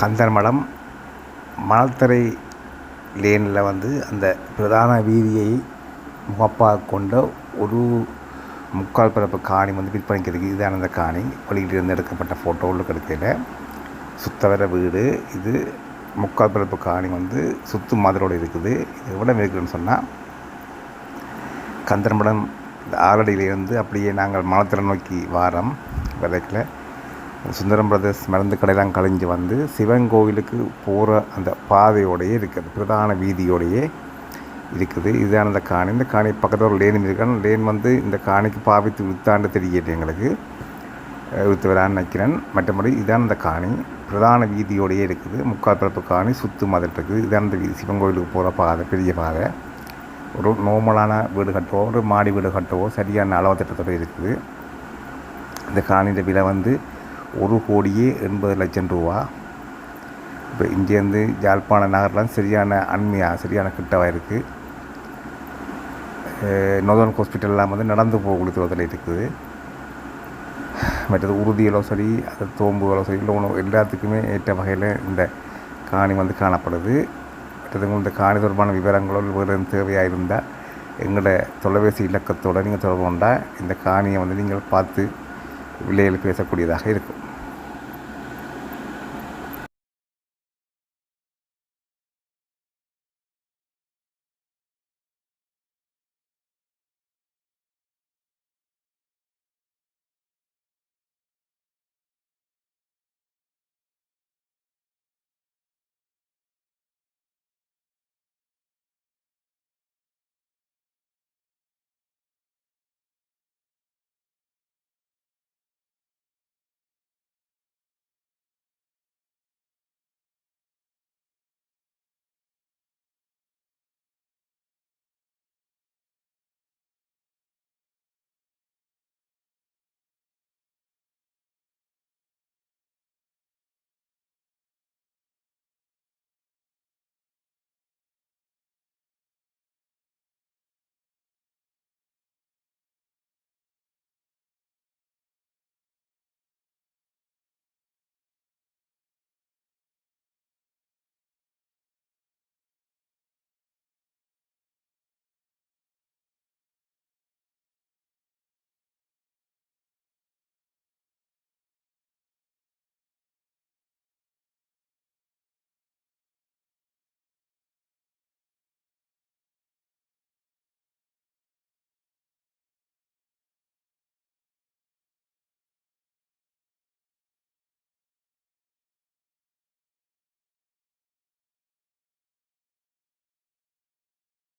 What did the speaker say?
கந்தர்மடம் மணல்தரை லேனில் வந்து அந்த பிரதான வீதியை முகப்பாக கொண்ட ஒரு முக்கால் பரப்பு காணி வந்து விற்பனைக்கு இருக்குது இதுதான் அந்த காணி. வெளியிலிருந்து எடுக்கப்பட்ட ஃபோட்டோவில் கிடைக்கல. சுத்தவர வீடு. இது முக்கால் பரப்பு காணி வந்து சுத்து மாதிரோடு இருக்குது. இது எவ்வளோ இருக்குதுன்னு சொன்னால் கந்தர்மடம் ஆலடியிலிருந்து அப்படியே நாங்கள் மலத்திரை நோக்கி வாரம். விதைக்கல சுந்தரம் பிரதர்ஸ் மருந்து கடையெல்லாம் கழிஞ்சு வந்து சிவன் கோவிலுக்கு போகிற அந்த பாதையோடையே இருக்குது. பிரதான வீதியோடையே இருக்குது. இதுதான் அந்த காணி. இந்த காணி பக்கத்தில் ஒரு லேன் இருக்கான். லேன் வந்து இந்த காணிக்கு பாவித்து வித்தாண்டு தெரியல எங்களுக்கு. வித்து வரான்னு நினைக்கிறேன். மற்றபடி இதுதான் அந்த காணி. பிரதான வீதியோடையே இருக்குது. முக்கால் பிறப்பு காணி சுத்து மதில் இருக்குது. இதுதான் அந்த வீதி. சிவன் கோவிலுக்கு போகிற பாதை பெரிய பாதை. ஒரு நோமலான வீடு கட்டவோ ஒரு மாடி வீடு கட்டவோ சரியான அளவு திட்டத்தோடு இருக்குது. இந்த காணியில் விலை வந்து ஒரு கோடியே எண்பது லட்சம் ரூபா. இப்போ இங்கேருந்து யாழ்ப்பாண நகர்லாம் சரியான அண்மையாக சரியான கிட்டவாக இருக்குது நோதன் ஹாஸ்பிட்டல்லாம் வந்து நடந்து போகக்கூடிய தூரத்தில் இருக்குது. மற்றது உறுதிகளோ சரி அது தோம்புகளோ சரி இல்லை எல்லாத்துக்குமே ஏற்ற வகையில் இந்த காணி வந்து காணப்படுது. மற்றது இந்த காணி தொடர்பான விவரங்களோ வேறு தேவையாக இருந்தால் எங்களோட தொலைபேசி இலக்கத்தோடு நீங்கள் தொடர்பு கொண்டால் இந்த காணியை வந்து நீங்கள் பார்த்து விலையில் பேசக்கூடியதாக இருக்கும்.